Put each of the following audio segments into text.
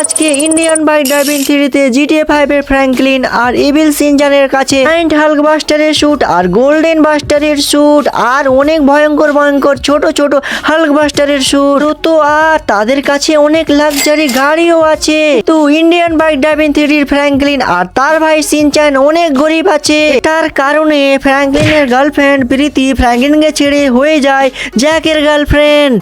আজকে Indian bike driving থ্রিতে GTA five এর ফ্র্যাঙ্কলিন আর ইভিল সিনজানের কাছে নাইন্ট হাল্ক বাস্টারের শুট আর গোল্ডেন বাস্টারের শুট আর অনেক ভয়ঙ্কর ভয়ঙ্কর ছোট ছোট হাল্ক বাস্টারের শুট তো আর তাদের কাছে অনেক লাক্সারি গাড়িও আছে। তো ইন্ডিয়ান বাইক ড্রাইভিং থ্রির ফ্র্যাঙ্কলিন আর তার ভাই সিনচান অনেক গরিব আছে। তার কারণে ফ্র্যাঙ্কলিনের গার্লফ্রেন্ড প্রীতি ফ্র্যাঙ্কলিনকে ছেড়ে হয়ে যায় জ্যাকের গার্লফ্রেন্ড।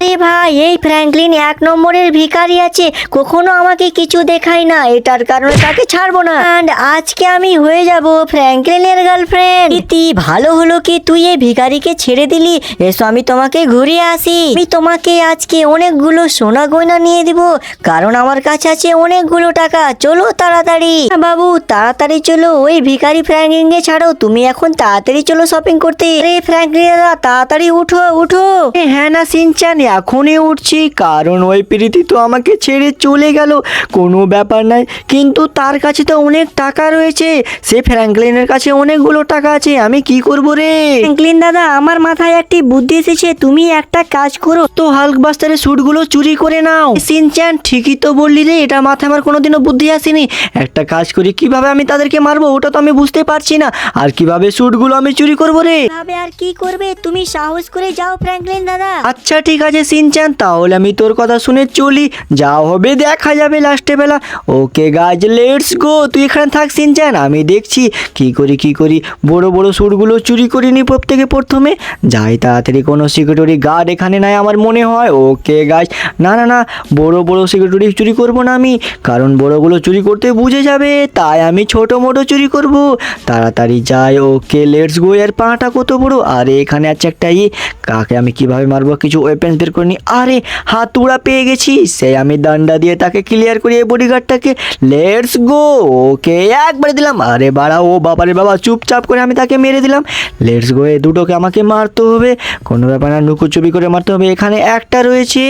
এ ভাই এই ফ্র্যাঙ্কলিন এক নম্বরের ভিখারি আছে। কখনো আমাকে কিছু দেখায় না। এটার কারণে তাকে ছাড়বো না। অ্যান্ড আজকে আমি হয়ে যাব ফ্র্যাঙ্কলিনের গার্লফ্রেন্ড ইতি ভালো হলো কি তুই এই ভিখারিকে ছেড়ে দিলি? এসো আমি তোমাকে ঘুরিয়ে আসি। আমি তোমাকে আজকে অনেকগুলো সোনা গয়না নিয়ে দিব। কারণ আমার কাছে আছে অনেকগুলো টাকা। চলো তাড়াতাড়ি। হ্যাঁ, বাবু তাড়াতাড়ি চলো। ওই ভিখারি ফ্র্যাঙ্কলিনকে ছাড়ো। তুমি এখন তাড়াতাড়ি চলো শপিং করতে। আরে ফ্র্যাঙ্কলিন দাদা তাড়াতাড়ি উঠো উঠো। হ্যাঁ না সিনচান। এখনই উঠছি কারণ ওই প্রীতি তো আমাকে ছেড়ে চলে গেল। কোনো ব্যাপার নাই কিন্তু তার কাছে তো অনেক টাকা রয়েছে। সে ফ্র্যাঙ্কলিনের কাছে অনেকগুলো টাকা আছে আমি কি করব রে? ফ্র্যাঙ্কলিন দাদা আমার মাথায় একটি বুদ্ধি এসেছে তুমি একটা কাজ করো। তো হাল্ক বাস্টারের স্যুটগুলো চুরি করে নাও। সিনচান ঠিকই তো বললি রে এটা মাথায় আমার কোনোদিনও বুদ্ধি আসেনি। একটা কাজ করি কীভাবে আমি তাদেরকে মারবো ওটা তো আমি বুঝতে পারছি না। আর কীভাবে স্যুটগুলো আমি চুরি করব রে? ভাবে আর কি করবে তুমি সাহস করে যাও ফ্র্যাঙ্কলিন দাদা। আচ্ছা ঠিক আছে সিনচান, তাহলে আমি তোর কথা শুনে চলি। যা হবে দেখা যাবে লাস্টে বেলা। ওকে গাছ লেটস গো তুই এখানে থাক সিনচান, আমি দেখছি। কি করি কি করি? বড় বড় সুরগুলো চুরি করিনি প্রত্যেকে প্রথমে। যাই তাড়াতাড়ি, কোনো সিকিউরিটি গার্ড এখানে নাই আমার মনে হয়। ওকে গাছ না না না, বড় বড় সিকিউরিটি চুরি করব না আমি। কারণ বড়গুলো চুরি করতে বুঝে যাবে, তাই আমি ছোট, মোটো চুরি করব। তাড়াতাড়ি যাই, ওকে লেটস গো এর পাটা কত বড়? আরে, এখানে আছে একটা ই। কাকে আমি কীভাবে মারবো? কিছু ওয়েপেন্স বের করে নি আরে হাতুড়া পেয়ে গেছি। সে আমি ডান্ডা দিয়ে তাকে ক্লিয়ার করি এই বডিগার্ডটাকে লেটস গো ওকে একবারে দিলাম। আরে বাড়া, ও বাবারে বাবা, চুপচাপ করে আমি তাকে মেরে দিলাম। লেটস গো এই দুটোকে আমাকে মারতে হবে। কোনো ব্যাপার না, লুকোচুপি করে মারতে হবে। এখানে একটা রয়েছে,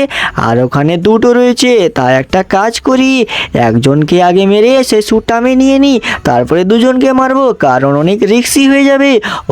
আর ওখানে দুটো রয়েছে। তাই একটা কাজ করি। একজনকে আগে মেরে সে স্যুটটা আমি নিয়ে নিই, তারপরে দুজনকে মারবো। কারণ অনেক রিক্সি হয়ে যাবে।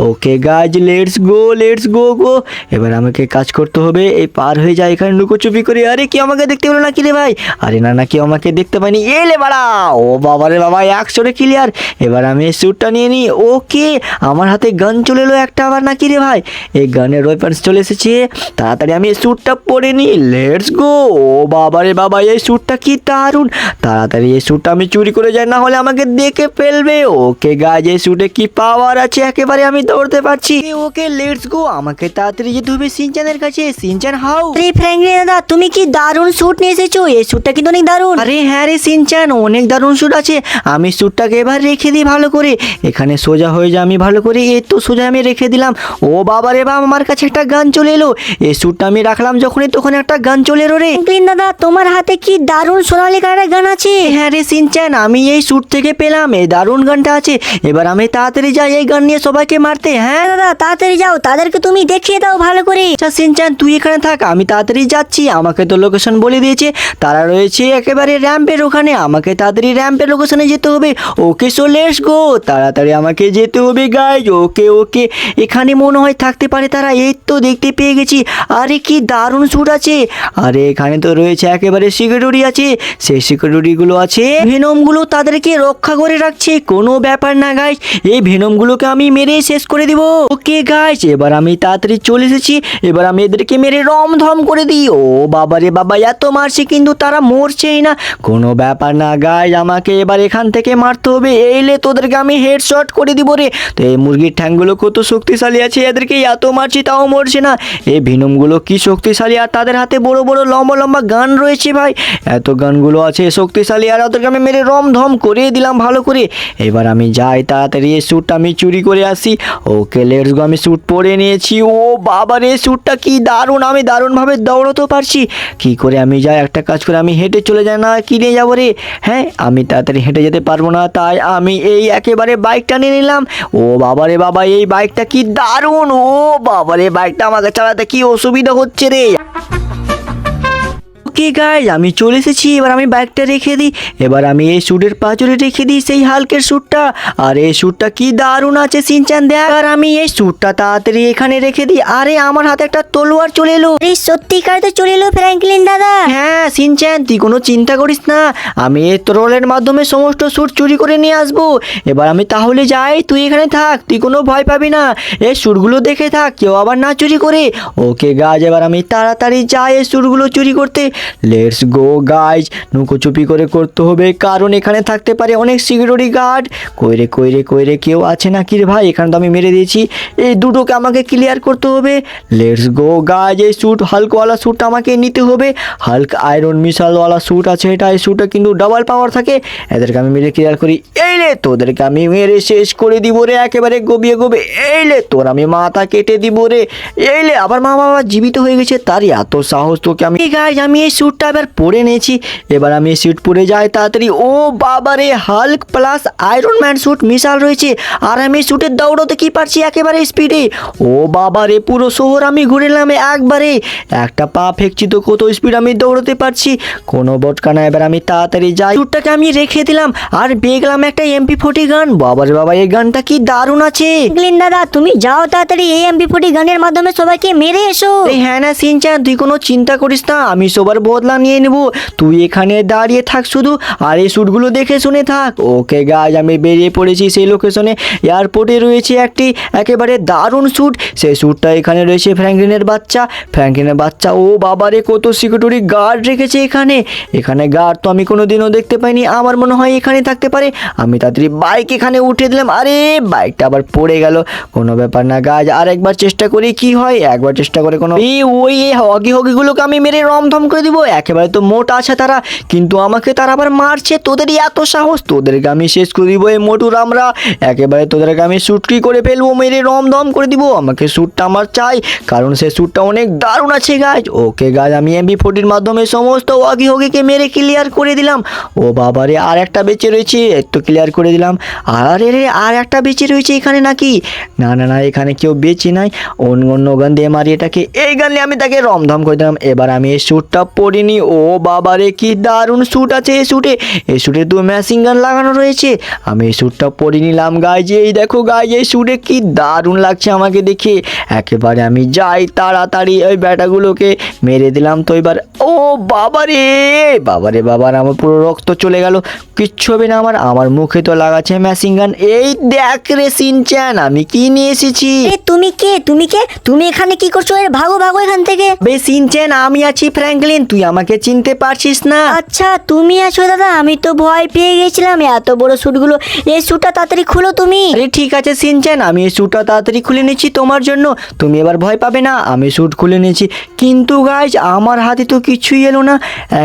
ওকে গাছ লেটস গো লেটস গো গো এবার আমাকে কাজ করতে হবে। এই পার হয়ে যায় এখানে লুকোচুপি করে। আরে, কি আমাকে দেখতে পেল না কি রে ভাই? আরে না না কেউ আমাকে দেখতে পাইনি। এলে বাড়া! ও বাবা রে বাবা একশোরে ক্লিয়ার এবার আমি স্যুটটা নিয়ে নিই। ওকে, আমার হাতে গান চলে এলো একটা আবার নাকি রে ভাই? এই গানের ওয়েপন্স চলে এসেছে। তাড়াতাড়ি আমি এই স্যুটটা পরে নিই। লেটস গো ও বাবা রে বাবা, এই স্যুটটা কি দারুণ! তাড়াতাড়ি এই স্যুটটা আমি চুরি করে যাই, না হলে আমাকে দেখে ফেলবে। ওকে গাছ এই স্যুটে কি পাওয়ার আছে? একেবারে আমি দৌড়তে পারছি। ওকে লেটস গো আমাকে তাড়াতাড়ি যেতে হবে সিনচানের কাছে। সিনচান হাউ আরে ফ্র্যাঙ্কলিন দাদা তুমি কি দারুণ স্যুট নিয়ে এসেছ? এই স্যুটটা কিন্তু অনেক দারুণ। আরে হ্যাঁ রে সিনচান অনেক দারুণ স্যুট আছে। আমি স্যুটটাকে এবার রেখে দিই ভালো করে। এখানে সোজা হয়ে যা আমি ভালো করে। এই তো সোজা আমি রেখে দিলাম। ও বাবা রে বাবা আমার কাছে একটা গান চলে এলো। এই স্যুটটা আমি রাখলাম যখনই তখন একটা গান চলে এলো রে। ফ্র্যাঙ্কলিন দাদা তোমার হাতে কি দারুণ সোনালি কালারের গান আছে? হ্যাঁ রে সিনচান আমি এই স্যুট থেকে পেলাম। এই দারুণ গানটা আছে। এবার আমি তাড়াতাড়ি যাই এই গান নিয়ে সবাইকে মারতে হ্যাঁ? হ্যাঁ দাদা তাড়াতাড়ি যাও। তাদেরকে তুমি দেখিয়ে দাও ভালো করে। আচ্ছা সিনচান তুই এখানে থাক। আমি তাড়াতাড়ি যাচ্ছি, আমাকে তো লোকেশন বলে দিয়েছে। তারা রয়েছে একেবারে র্যাম্পের ওখানে, আমাকে তাড়াতাড়ি র্যাম্পের লোকেশনে যেতে হবে। ওকে সো লেটস গো তাড়াতাড়ি আমাকে যেতে হবে গাইজ ওকে ওকে। এখানে মনে হয় থাকতে পারে তারা, এই তো দেখতে পেয়ে গেছি। আরে, কি দারুণ স্যুট আছে। আরে, এখানে তো রয়েছে একেবারে সিকিউরিটি আছে। সেই সিকিউরিটিগুলো আছে। ভেনমগুলো তাদেরকে রক্ষা করে রাখছে। কোনো ব্যাপার না গাইজ এই ভেনমগুলোকে আমি মেরে শেষ করে দিব। ওকে গাইজ এবার আমি তাড়াতাড়ি চলে এসেছি। এবার আমি এদেরকে মেরে রম ধম করে দিই। ও বাবা রে বাবা, এত মারছে কিন্তু তারা মরছেই না। কোনো ব্যাপার না গাইজ আমাকে এবার এখান থেকে মারতে হবে। এইলে তোদেরকে আমি হেডশট করে দিব রে। তো এই মুরগির ঠ্যাংগুলো কত শক্তিশালী আছে, এদেরকে এত মারছি তাও মরছে না। এই ভিনমগুলো কি শক্তিশালী, আর তাদের হাতে বড় বড় লম্বা লম্বা গান রয়েছে ভাই। এত গানগুলো আছে শক্তিশালী, আর ওদেরকে আমি মেরে রম ধম করে দিলাম ভালো করে। এবার আমি যাই তাড়াতাড়ি, এই স্যুটটা আমি চুরি করে আসি। ওকে লেটস গো আমি স্যুট পরে নিয়েছি। ও বাবা রে স্যুটটা কি দারুণ, আমি দারুণভাবে দৌড়াতেও পারছি। কি করে আমি যাই? একটা কাজ করে আমি হেঁটে চলে যাই। না, কি নিয়ে যাব রে? হ্যাঁ আমি তাড়াতাড়ি হেঁটে যেতে পারব না। তাই আমি এই একেবারে বাইকটা নিয়ে নিলাম। ও বাবা রে বাবা, এই বাইকটা কি দারুণ! ও বাবা রে, বাইকটা আমাকে চালাতে কি অসুবিধা হচ্ছে রে? ওকে গাইজ আমি চলে এসেছি। এবার আমি বাইকটা রেখে দিই। এবার আমি এই স্যুটের পাঁচরে রেখে দিই সেই হালকের স্যুটটা আর এই স্যুটটা কি দারুণ আছে সিনচান দেখ। আর আমি এই স্যুটটা তাড়াতাড়ি এখানে রেখে দিই। আরে আমার হাতে একটা তলোয়ার চলে এলো। এই সত্যিকার তো চলে এলো ফ্র্যাঙ্কলিন দাদা। হ্যাঁ সিনচ্যান তুই কোনো চিন্তা করিস না। আমি এই ট্রোলের মাধ্যমে সমস্ত স্যুট চুরি করে নিয়ে আসব। এবার আমি তাহলে যাই তুই এখানে থাক। তুই কোনো ভয় পাবি না। এই স্যুটগুলো দেখে থাক কেউ আবার না চুরি করে। ওকে গাছ এবার আমি তাড়াতাড়ি যাই এই স্যুটগুলো চুরি করতে। লেটস গো গাইজ নুকোচুপি করে করতে হবে, কারণ এখানে থাকতে পারে অনেক সিকিউরিটি গার্ড কইরে কইরে কইরে, কেউ আছে না কি রে ভাই? এখানে তো আমি মেরে দিয়েছি। এই দুটোকে আমাকে ক্লিয়ার করতে হবে। লেটস গো গাইজ এই স্যুট হালকওয়ালা স্যুট আমাকে নিতে হবে। হালক আয়রন মিসালওয়ালা স্যুট আছে এটা। এই স্যুটে কিন্তু ডাবল পাওয়ার থাকে। এদেরকে আমি মেরে ক্লিয়ার করি। এই রে তোদেরকে আমি মেরে শেষ করে দিব রে, একেবারে গবিয়ে গবে এই লে তোর আমি মাথা কেটে দিব রে। এই লে আবার মা বাবা জীবিত হয়ে গেছে, তারই এত সাহস তোকে আমি গাইজ আমি এই স্যুটটা এবার পরে নিয়েছি। এবার আমি এই স্যুট পরে যাই তাড়াতাড়ি। ও বাবা রে hulk plus iron man suit মিশাল রয়েছে। আর আমি স্যুটের দৌড়তে কি পারছি একেবারে স্পিডে ও বাবা রে পুরো শহর আমি ঘুরে নিলাম একবারে। একটা পা ফেকছি তো কত স্পিড আমি দৌড়তে পারছি। কোনো বটকা না এবার আমি তাড়াতাড়ি যাই। স্যুটটাকে আমি রেখে দিলাম। আর বেগলাম একটা এমপি ফোর্টি গান বাবার বাবা এই গানটা কি দারুণ আছে। দাদা তুমি যাও তাড়াতাড়ি এই এমপি ফোর্টি গানের মাধ্যমে সবাইকে মেরে এসো। এই হ্যাঁ না সিনচান তুই কোনো চিন্তা করিস না। আমি সবার বদলা নিয়ে নেব। তুই এখানে দাঁড়িয়ে থাক শুধু, আর এই শ্যুটগুলো দেখে শুনে থাক। ওকে গাছ, আমি বেরিয়ে পড়েছি সেই লোকেশনে এয়ারপোর্টে রয়েছে একটি একেবারে দারুণ শ্যুট সেই শ্যুটটা এখানে রয়েছে ফ্র্যাঙ্কলিনের বাচ্চা। ফ্র্যাঙ্কলিনের বাচ্চা, ও বাবারে, কত সিকিউরিটি গার্ড রেখেছে এখানে। এখানে গার্ড তো আমি কোনো দিনও দেখতে পাইনি। আমার মনে হয় এখানে থাকতে পারে। আমি তাড়াতাড়ি বাইক এখানে উঠে দিলাম। আরে বাইকটা আবার পড়ে গেল। কোনো ব্যাপার না গাছ আর একবার চেষ্টা করি কি হয়। একবার চেষ্টা করে কোনো এই ওই হগি হগিগুলোকে আমি মেরে রমধম করে দিব। একেবারে তো মোটা আছে তারা। কিন্তু আমাকে তারা আবার মারছে, তোদেরই এত সাহস। তোদেরকে আমি শেষ করে দিব এই মোটুর আমরা একেবারে তোদেরকে আমি শুটকি করে ফেলব, মেরে রমধম করে দিব। আমাকে শ্যুটটা আমার চাই, কারণ সে শ্যুটটা অনেক দারুণ আছে গাছ ওকে গাছ আমি এমবি ফোর্টির মাধ্যমে সমস্ত ওয়াগি হগিকে মেরে ক্লিয়ার করে দিলাম। ও বাবারে, আর একটা বেঁচে রয়েছে একটু ক্লিয়ার করে দিলাম। আরে রে, আর একটা বেঁচে রয়েছে এখানে নাকি? না না না, এখানে কেউ বেঁচে নাই। অন্য অন্য গান দিয়ে মারি এটাকে। এই গান নিয়ে আমি তাকে রমধম করে দিলাম। এবার আমি এই শ্যুটটা পরিনি ও বাবারে কি দারুণ শ্যুট আছে এই শ্যুটে এই শ্যুটে তো ম্যাসিং গান লাগানো রয়েছে। আমি এই শ্যুটটা পরে নিলাম গাইজ এই দেখো গাইজ এই শ্যুটে কি দারুণ লাগছে আমাকে দেখে। একেবারে আমি যাই তাড়াতাড়ি ওই ব্যাটাগুলোকে মেরে দিলাম তো এবার। ও বাবারে বাবারে বাবার আমার পুরো রক্ত চলে গেল। কিচ্ছু হবে না আমার আমার মুখে তো লাগাচ্ছে ম্যাসিং গান এই দেখ রে সিনচ্যান আমি কি নিয়ে এসেছি? এ তুমি কে? তুমি কে? তুমি এখানে কি করছ? ভাগো ভাগো এখান থেকে। বে সিনচ্যান আমি আছি ফ্র্যাঙ্কলিন তুই আমাকে চিনতে পারছিস না? আচ্ছা তুমি আছো দাদা আমি তো ভয় পেয়ে গেছিলাম এত বড় স্যুটগুলো। এই স্যুটটা তাড়াতাড়ি খুলো তুমি। আরে ঠিক আছে সিনচ্যান আমি এই স্যুটটা তাড়াতাড়ি খুলে নিচ্ছি তোমার জন্য। তুমি এবার ভয় পাবে না আমি স্যুট খুলে নিয়েছি। কিন্তু গাইজ আমার হাতে তো কিছুই এলো না।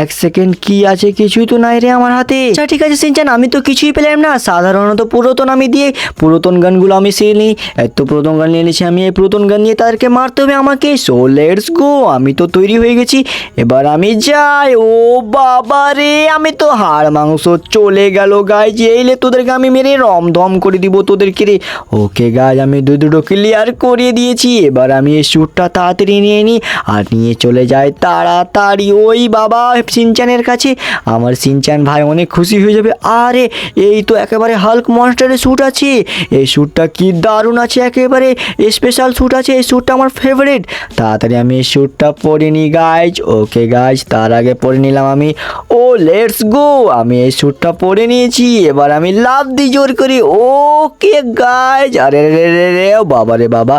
এক সেকেন্ড কি আছে কিছুই তো নাই রে আমার হাতে। আচ্ছা ঠিক আছে সিনচ্যান আমি তো কিছুই পেলাম না। সাধারণত পুরাতন আমি দিয়ে পুরাতন গানগুলো আমি সে নিই। এত পুরাতন গান নিয়ে নিয়েছি আমি এই পুরাতন গান নিয়ে তাদেরকে মারতে হবে আমাকে। সো লেটস গো আমি তো তৈরি হয়ে গেছি। এবার আমি যাই, ও বাবা রে, আমি তো হাড় মাংস চলে গেল গাই যে এলে তোদেরকে আমি মেরে রমধম করে দিব তোদেরকে রে। ওকে গাছ আমি দু দুটো ক্লিয়ার করিয়ে দিয়েছি। এবার আমি এই শ্যুটটা তাড়াতাড়ি নিয়ে নিই আর নিয়ে চলে যাই তাড়াতাড়ি। ওই বাবা সিনচানের কাছে। আমার সিনচান ভাই অনেক খুশি হয়ে যাবে। আরে, এই তো একেবারে হাল্ক মনস্টারের শ্যুট আছে। এই শ্যুটটা কি দারুণ আছে একেবারে। স্পেশাল শ্যুট আছে। এই শ্যুটটা আমার ফেভারিট তাড়াতাড়ি আমি এই শ্যুটটা পরে নিই গাইজ। ওকে গাইজ তার আগে পরে নিলাম আমি। ও লেটস গো আমি এই শ্যুটটা পরে নিয়েছি। এবার আমি লাভ দি জোর করি। ওকে গাইজ আরে রে রে রে বাবা রে বাবা।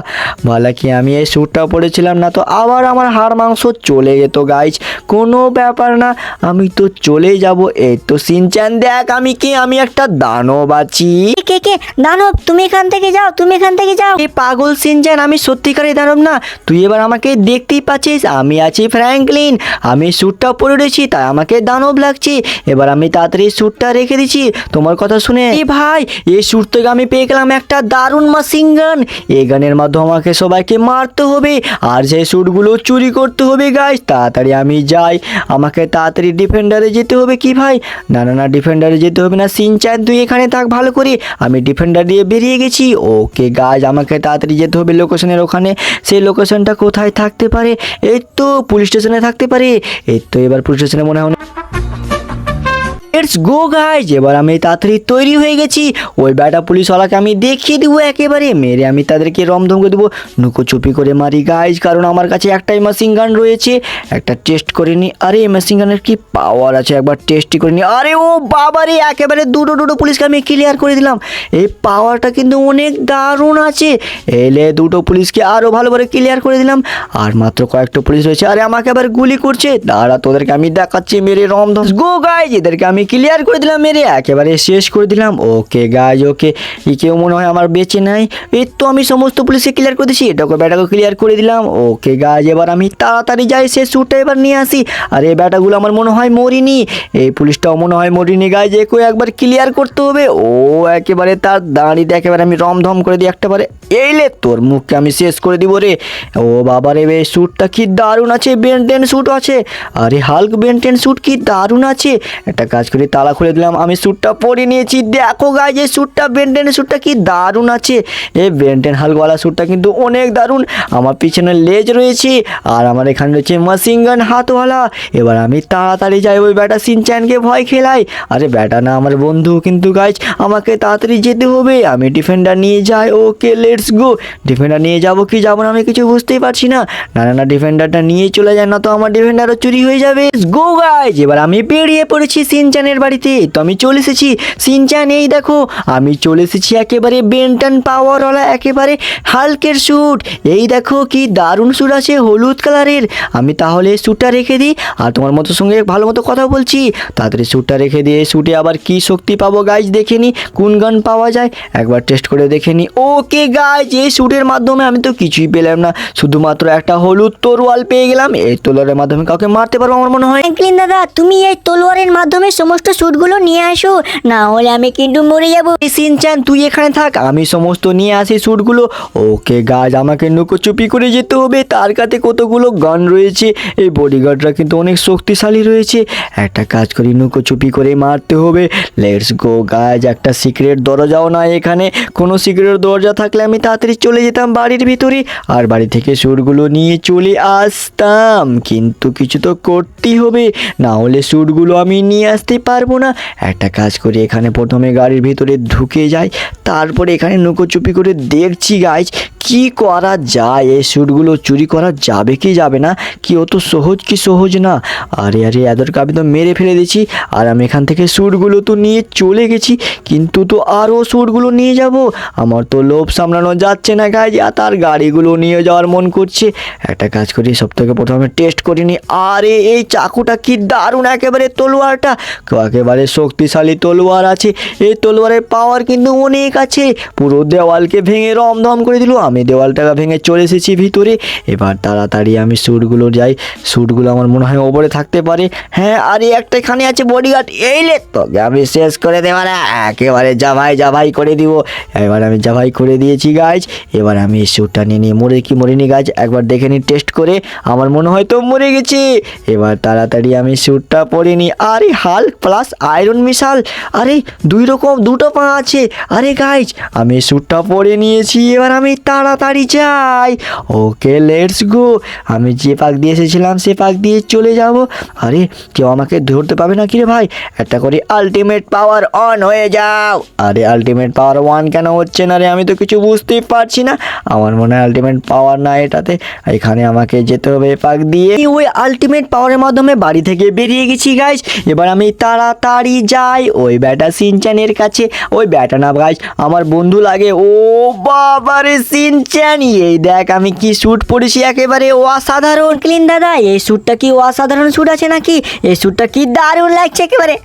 ভালো কি আমি এই শ্যুটটা পরেছিলাম না তো? আবার আমার হাড় মাংস চলে যেত গাইজ কোনো ব্যাপার না আমি তো চলে যাব। এই তো সিনচান দেখ আমি কি? আমি একটা দানব আছি। কে কে দানব তুমি এখান থেকে যাও তুমি এখান থেকে যাও। এ পাগল সিনচান আমি সত্যিকারই দানব না। তুই এবার আমাকে দেখতেই পাচ্ছিস আমি আছি ফ্র্যাঙ্কলিন। আমি স্যুটটা পরে রয়েছি, তাই আমাকে দানব লাগছে। এবার আমি তাড়াতাড়ি স্যুটটা রেখে দিচ্ছি। তোমার কথা শুনে এ ভাই এই স্যুট থেকে আমি পেয়ে গেলাম একটা দারুণ মাসিং গান এই গানের মাধ্যমে আমাকে সবাইকে মারতে হবে, আর সেই স্যুটগুলো চুরি করতে হবে গাইজ তাড়াতাড়ি আমি যাই। আমাকে তাড়াতাড়ি ডিফেন্ডারে যেতে হবে কি ভাই? না না না ডিফেন্ডারে যেতে হবে না সিন চার দুই এখানে থাক ভালো করে। আমি ডিফেন্ডার দিয়ে বেরিয়ে গেছি। ওকে গাছ আমাকে তাড়াতাড়ি যেতে হবে লোকেশনের ওখানে। সেই লোকেশনটা কোথায় থাকতে পারে? এই তো পুলিশ স্টেশনে থাকতে পারে। এই তো এবার স্টেশনে মনে হয় লেটস গো গাইজ এবার আমি তাড়াতাড়ি তৈরি হয়ে গেছি। ওই ব্যাটা পুলিশওয়ালাকে আমি দেখিয়ে দেবো একেবারে। মেরে আমি তাদেরকে রমধম করে দেবো। নুকোচুপি করে মারি গাইজ কারণ আমার কাছে একটাই মেশিন গান রয়েছে। একটা টেস্ট করে নি। আরে মেশিন গানের কি পাওয়ার আছে? একবার টেস্টই করে নি। আরে, ও বাবা রে একেবারে দুটো দুটো পুলিশকে আমি ক্লিয়ার করে দিলাম। এই পাওয়ারটা কিন্তু অনেক দারুণ আছে। এলে দুটো পুলিশকে আরও ভালো করে ক্লিয়ার করে দিলাম। আর মাত্র কয়েকটা পুলিশ রয়েছে। আরে, আমাকে আবার গুলি করছে। দাঁড়া, তোদেরকে আমি দেখাচ্ছি। মেরে রমধম গো গাইজ এদেরকে আমি ক্লিয়ার করে দিলাম মেরে একেবারে শেষ করে দিলাম। Okay guys okay. কেউ মনে হয় আমার বেঁচে নাই। এই তো আমি সমস্ত পুলিশকে ক্লিয়ার করে দিচ্ছি এটাকে ব্যাটাকে ক্লিয়ার করে দিলাম। ওকে গাইজ এবার আমি তাড়াতাড়ি যাই, সে স্যুটটা এবার নিয়ে আসি। আর এই ব্যাটাগুলো আমার মনে হয় মরিনি। এই পুলিশটাও মনে হয় মরিনি গাইজ একে একবার ক্লিয়ার করতে হবে। ও, একেবারে তার দাঁড়িতে একেবারে আমি রমধম করে দিই একটা বারে এইলে তোর মুখকে আমি শেষ করে দিব রে। ও বাবা রে এই স্যুটটা কি দারুণ আছে, বেন্টেন স্যুট আছে। আরে হাল্ক বেন্টেন স্যুট কি দারুণ আছে। একটা কাজ করে তালা খুলে দিলাম। আমি স্যুটটা পরে নিয়েছি। দেখো গাই যে স্যুটটা বেন্টেন স্যুটটা কি দারুণ আছে। এই বেন্টেন হালকওয়ালা স্যুটটা কিন্তু অনেক দারুণ। আমার পিছনে লেজ রয়েছে আর আমার এখানে রয়েছে মেশিন গান হাতওয়ালা। এবার আমি তাড়াতাড়ি যাই ওই ব্যাটা সিনচ্যানকে ভয় খেলাই আরে ব্যাটা না, আমার বন্ধু কিন্তু গাইজ আমাকে তাড়াতাড়ি যেতে হবে। আমি ডিফেন্ডার নিয়ে যাই। ওকে লেটস গো ডিফেন্ডার নিয়ে যাব কি যাব না, আমি কিছু বুঝতেই পারছি না। না না না ডিফেন্ডারটা নিয়ে চলে যায়, না তো আমার ডিফেন্ডারও চুরি হয়ে যাবে। গো গাইজ এবার আমি বেরিয়ে পড়েছি সিনচানের বাড়িতে। তো আমি চলে এসেছি। সিনচান, এই দেখো, আমি চলে এসেছি একেবারে বেন্টন পাওয়ারওয়ালা, একেবারে হালকের স্যুট। এই দেখো, কি দারুণ স্যুট আছে, হলুদ কালারের। আমি তাহলে স্যুটটা রেখে দিই, আর তোমার মতো সঙ্গে ভালো মতো কথা বলছি। তাড়াতাড়ি স্যুটটা রেখে দিয়ে স্যুটে আবার কি শক্তি পাবো গাইজ দেখে নি, কোন গান পাওয়া যায়। একবার টেস্ট করে দেখে নি। ওকে গাইজ এই স্যুটের মাধ্যমে আমি তো কিছুই পেলাম না। শুধুমাত্র একটা হলুদ তরোয়াল পেয়ে গেলাম। এই তলোয়ারের মাধ্যমে কাউকে মারতে পারব, আমার মনে হয়। দাদা, তুমি এই তলোয়ারের মাধ্যমে সমস্ত স্যুটগুলো নিয়ে আসো, না হলে আমি কিন্তু মরে যাব। সিনচান, তুই এখানে থাক, আমি সমস্ত নিয়ে আসি স্যুটগুলো। ওকে গাছ আমাকে নুকো চুপি করে যেতে হবে, তার কাছে কতগুলো গান রয়েছে। এই বডিগার্ডরা কিন্তু অনেক শক্তিশালী রয়েছে। একটা কাজ করি নুকোচুপি করে মারতে হবে। লেটস গো গাছ একটা সিক্রেট দরজাও নাই এখানে। কোনো সিক্রেট দরজা থাকলে আমি তাড়াতাড়ি চলে যেতাম বাড়ির ভিতরে। আর বাড়ি থেকে স্যুটগুলো নিয়ে চলে আসতাম, কিন্তু কিছু তো করতেই হবে। না হলে স্যুটগুলো আমি নিয়ে আসতে পারব না। একটা কাজ করি, এখানে প্রথমে গাড়ির ভিতরে ঢুকে যাই, তারপরে এখানে নুকোচুপি করে দেখছি গাইজ কি করা যায়? এই স্যুটগুলো চুরি করা যাবে কি যাবে না? কি অত সহজ কি সহজ না? আরে আরে এদেরকে আমি তো মেরে ফেলে দিয়েছি। আর আমি এখান থেকে স্যুটগুলো তো নিয়ে চলে গেছি। কিন্তু তো আরও স্যুটগুলো নিয়ে যাব। আমার তো লোভ সামলানো যাচ্ছে না, গাইজ। আর তার গাড়িগুলো নিয়ে যাওয়ার মন করছে। একটা কাজ করি সব থেকে প্রথমে টেস্ট করিনি আরে, এই চাকুটা কি দারুণ, একেবারে তলোয়ারটা। একেবারে শক্তিশালী তলোয়ার আছে। এই তলোয়ারের পাওয়ার কিন্তু অনেক আছে। পুরো দেওয়ালকে ভেঙে রমধম করে দিল। আমি দেওয়ালটাকে ভেঙে চলে এসেছি ভিতরে। এবার তাড়াতাড়ি আমি স্যুটগুলো যাই। স্যুটগুলো আমার মনে হয় ওপরে থাকতে পারে। হ্যাঁ আরে একটা এখানে আছে বডিগার্ড এই লে তোকে আমি শেষ করে দেবো না। একেবারে জাভাই জাভাই করে দিব। এবার আমি জাভাই করে দিয়েছি গাছ এবার আমি এই স্যুটটা নিয়ে নিয়ে মরে কি মরিনি গাছ একবার দেখে নিই টেস্ট করে। আমার মনে হয় তো মরে গেছে। এবার তাড়াতাড়ি আমি স্যুটটা পরে নিই আরে হাল প্লাস আয়রন মিশাল আরে, দুই রকম, দুটো পা আছে। আরে গাছ আমি স্যুটটা পরে নিয়েছি। এবার আমি তাড়াতাড়ি যাই। ওকে লেটস গো আমি যে পাক দিয়ে এসেছিলাম, সে পাক দিয়ে চলে যাব। আরে, কেউ আমাকে ধরতে পাবে না কি রে ভাই? একটা করে আলটিমেট পাওয়ার অন হয়ে যাও। আরে আলটিমেট পাওয়ার ওয়ান কেন হচ্ছে না রে? আমি তো কিছু বুঝতেই পারছি না। আমার মনে হয় আলটিমেট পাওয়ার না এটাতে। এখানে আমাকে যেতে হবে পাক দিয়ে। ওই আলটিমেট পাওয়ারের মাধ্যমে বাড়ি থেকে বেরিয়ে গেছি গাইজ এবার আমি তাড়াতাড়ি যাই। ওই ব্যাটা সিনচানের কাছে। ওই ব্যাটা না গাইজ আমার বন্ধু লাগে। ও বাবারে সিনচান এই দেখ, আমি কি স্যুট পরেছি একেবারে অসাধারণ। ক্লিন দাদা, এই স্যুটটা কি অসাধারণ স্যুট আছে নাকি? এই স্যুটটা কি দারুণ লাগছে একেবারে।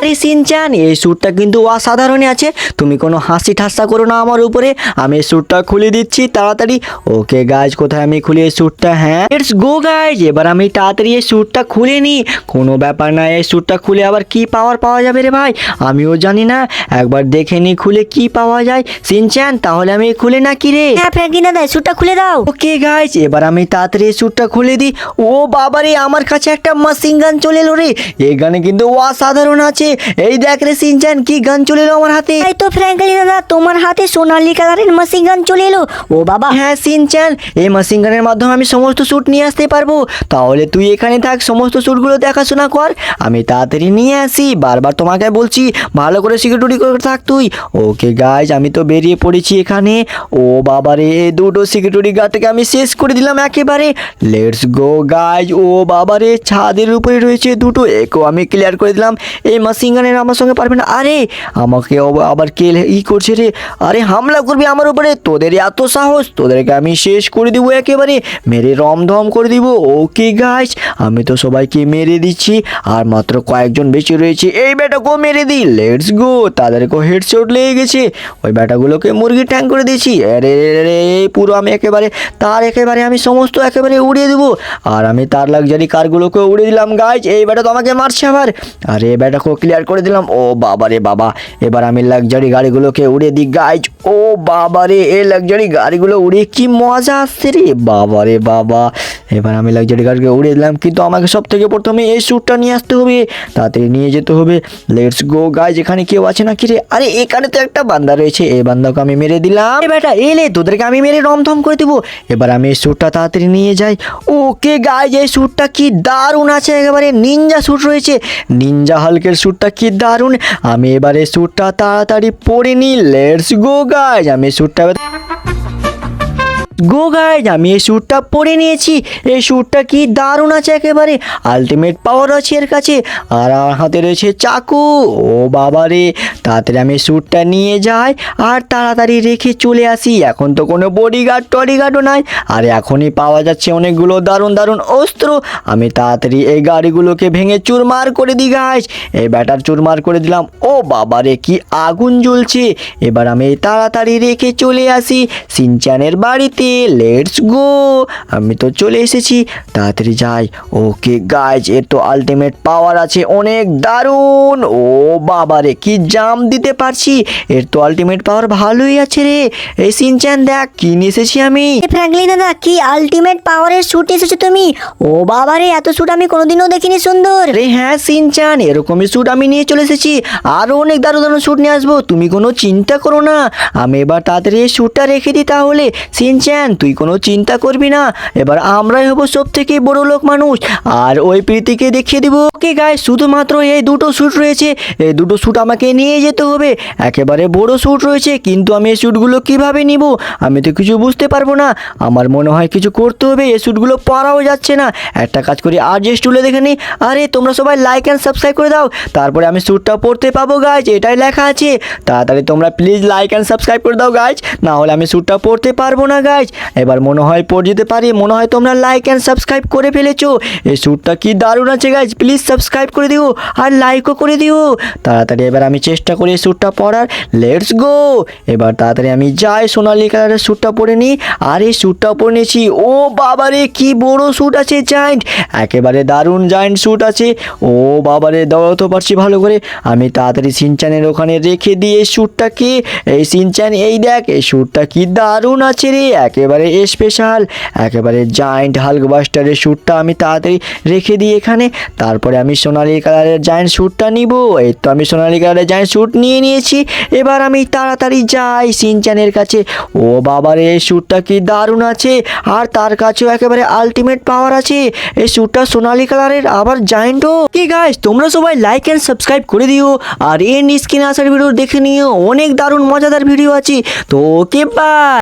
আরে সিনচান এই স্যুটটা কিন্তু অসাধারণই আছে। তুমি কোনো হাসি ঠাসা করো না আমার উপরে। আমি এই স্যুটটা খুলে দিচ্ছি, তাড়াতাড়ি। ওকে গাইজ কোথায় আমি খুলি এই স্যুটটা হ্যাঁ ইটস গো গাইজ এবার আমি তাড়াতাড়ি এই স্যুটটা খুলে নিই কোনো ব্যাপার না, এই স্যুটটা খুলে আবার কি পাওয়ার পাওয়া যাবে রে ভাই? আমিও জানি না, একবার দেখে নি খুলে কি পাওয়া যায়। সিনচান তাহলে আমি খুলে না কি রে? হ্যাঁ ফ্র্যাঙ্কলিন দাদা স্যুটটা খুলে দাও। ওকে গাইজ এবার আমি তাড়াতাড়ি স্যুটটা খুলে দিই। ও বাবারে আমার কাছে একটা মেশিন গান চলে এলো রে। এই গানে কিন্তু অসাধারণ আছে। এই দেখ রে সিনচান কি গান চলে এলো আমার হাতে। এই তো ফ্র্যাঙ্কলিন দাদা তোমার হাতে সোনালী কালারের মেশিন গান চলে এলো। ও বাবা। হ্যাঁ সিনচান এই মেশিন গানের মাধ্যমে আমি সমস্ত স্যুট নিয়ে আসতে পারব। তাহলে তুই এখানে থাক সমস্ত স্যুটগুলো দেখাশোনা কর। আমি তাড়াতাড়ি নিয়ে আসি। বারবার তোমাকে বলছি ভালো করে সিকিউরিটি করে থাক তুই। ওকে গাইজ আমি তো বেরিয়ে পড়েছি এখানে। ও বাবারে এই দুটো সিকিউরিটি গার্ডকে আমি শেষ করে দিলাম একেবারে। লেটস গো গাইজ ও বাবারে, ছাদের উপরে রয়েছে দুটো একেও আমি ক্লিয়ার করে দিলাম। এই মেশিন গানের আমার সঙ্গে পারবে না। আরে, আমাকে আব- আবার কে ই করছে রে? আরে, হামলা করবি আমার উপরে। তোদের এত সাহস, তোদেরকে আমি শেষ করে দিব একেবারে। মেরে রমধম করে দিব। ওকে গাইস আমি তো সবাইকে মেরে দিচ্ছি। আর মাত্র কয়েকজন বেঁচে রয়েছে। এই বেটাকেও মেরে দিই। লেটস গো তাদেরকেও হেডশট লেগে গেছে। ওই বেটাগুলোকে মুরগি ট্যাং করে দিয়েছি। আরে রে রে, পুরো আমি একেবারে তার একেবারে আমি সমস্ত একেবারে উড়িয়ে দেবো। আর আমি তার লাক্সারি কারগুলোকে উড়িয়ে দিলাম গাইজ এই বেটা তো আমাকে মারছে আবার। আরে এই বেটাকেও ক্লিয়ার করে দিলাম ও বাবা রে বাবা এবার আমি লাক্সারি গাড়িগুলোকে উড়িয়ে দিই গাইজ ও বাবা রে এই লাক্সারি গাড়িগুলো উড়িয়ে কি মজা আসছে রে বাবা রে বাবা। এবার আমি লাক্সারি গাড়িকে উড়িয়ে দিলাম কিন্তু আমাকে সব থেকে প্রথমে এই স্যুটটা নিয়ে আসতে হবে তাড়াতাড়ি নিয়ে যেতে হবে। লেটস গো গাইজ এখানে কেউ আছে নাকি রে? আরে এখানে তো একটা বান্দা রয়েছে এই বান্দাকে আমি মেরে দিলাম। বেটা এলে তোদেরকে আমি মেরে রমথম করে দেবো। এবার আমি এই স্যুটটা তাড়াতাড়ি নিয়ে যাই। ওকে গাইজ এই স্যুটটা কি দারুণ আছে একেবারে। নিনজা স্যুট রয়েছে। নিনজা হালকের স্যুটটা কি দারুণ। আমি এবারে স্যুটটা তাড়াতাড়ি পরে নিই। লেটস গো গাইজ আমি স্যুটটা গো গাইজ আমি এই স্যুটটা পরে নিয়েছি। এই স্যুটটা কি দারুণ আছে একেবারে। আলটিমেট পাওয়ার আছে এর কাছে। আর আমার হাতে রয়েছে চাকু। ও বাবা রে, তাড়াতাড়ি আমি স্যুটটা নিয়ে যাই আর তাড়াতাড়ি রেখে চলে আসি। এখন তো কোনো বডিগার্ড টডিগার্ডও নাই। আর এখনই পাওয়া যাচ্ছে অনেকগুলো দারুণ দারুণ অস্ত্র। আমি তাড়াতাড়ি এই গাড়িগুলোকে ভেঙে চুরমার করে দিই গাইজ এই ব্যাটার চুরমার করে দিলাম। ও বাবা রে, কি আগুন জ্বলছে। এবার আমি তাড়াতাড়ি রেখে চলে আসি সিনচানের বাড়িতে। লেটস গো আমি তো চলে এসেছি। তাড়াতাড়ি যাই। ওকে গাইজ এর তো আলটিমেট পাওয়ার আছে। অনেক দারুণ। ও বাবা রে কি জাম দিতে পারছি? এর তো আলটিমেট পাওয়ার ভালোই আছে রে। এই সিনচান দেখ কি নিয়ে এসেছি আমি? এ ফ্র্যাঙ্কলিন দাদা কি আলটিমেট পাওয়ারের স্যুট এসেছ তুমি? ও বাবা রে এত স্যুট আমি কোনোদিনও দেখিনি সুন্দর। রে হ্যাঁ সিনচান এরকমই স্যুট আমি নিয়ে চলে এসেছি। আরও অনেক দারুণ দারুণ স্যুট নিয়ে আসব। তুমি কোনো চিন্তা করো না। আমি এবার তাড়াতাড়ি এই স্যুটটা রেখে দিই তাহলে। সিনচান তুই কোনো চিন্তা করবি না। এবার আমরাই হব সব থেকে বড় লোক মানুষ। আর ওই প্রীতিকে দেখিয়ে দিব। ওকে গায়ে শুধুমাত্র এই দুটো স্যুট রয়েছে। এই দুটো স্যুট আমাকে নিয়ে যেতে হবে। একেবারে বড় স্যুট রয়েছে, কিন্তু আমি এই স্যুটগুলো কীভাবে নিব? আমি তো কিছু বুঝতে পারব না। আমার মনে হয় কিছু করতে হবে। এই স্যুটগুলো পরাও যাচ্ছে না। একটা কাজ করি আর যে স্টুলে দেখে নিই। আরে, তোমরা সবাই লাইক অ্যান্ড সাবস্ক্রাইব করে দাও। তারপরে আমি স্যুটটা পড়তে পাবো গাছ এটাই লেখা আছে। তাড়াতাড়ি তোমরা প্লিজ লাইক অ্যান্ড সাবস্ক্রাইব করে দাও গাছ না হলে আমি স্যুটটা পড়তে পারব না গাইজ এবার মনে হয় পড়ে যেতে পারি, মনে হয় তোমরা লাইক অ্যান্ড সাবস্ক্রাইব করে ফেলেছো। এই স্যুটটা কি দারুণ আছে গাইজ প্লিজ সাবস্ক্রাইব করে দিও আর লাইকও করে দিও। তাড়াতাড়ি এবার আমি চেষ্টা করি এই স্যুটটা পরার লেটস গো এবার তাড়াতাড়ি আমি যাই সোনালি কালারের স্যুটটা পরে নিই। আর এই স্যুটটাও পরে নিয়েছি, ও বাবারে, কি বড় স্যুট আছে জায়েন্ট একেবারে দারুণ জায়েন্ট স্যুট আছে। ও বাবারে দৌড়াতে পারছি ভালো করে। আমি তাড়াতাড়ি সিনচানের ওখানে রেখে দিই এই স্যুটটাকে এই সিনচান এই দেখ, এই স্যুটটা কি দারুণ আছে রে একেবারে স্পেশাল একেবারে জায়েন্ট হাল্ক বাস্টারের স্যুটটা আমি তাড়াতাড়ি রেখে দিই এখানে। তারপরে আমি সোনালি কালারের জায়েন্ট স্যুটটা নিব। এই তো আমি সোনালি কালারের জায়েন্ট স্যুট নিয়ে নিয়েছি। এবার আমি তাড়াতাড়ি যাই সিনচানের কাছে। ও বাবারে, এই স্যুটটা কি দারুণ আছে। আর তার কাছেও একেবারে আলটিমেট পাওয়ার আছে। এই স্যুটটা সোনালি কালারের, আবার জায়েন্টও কি গাইস তোমরা সবাই লাইক অ্যান্ড সাবস্ক্রাইব করে দিও। আর এর স্ক্রিনে আসার ভিডিও দেখে নিও। অনেক দারুণ, মজাদার ভিডিও আছে। তো ওকে বাই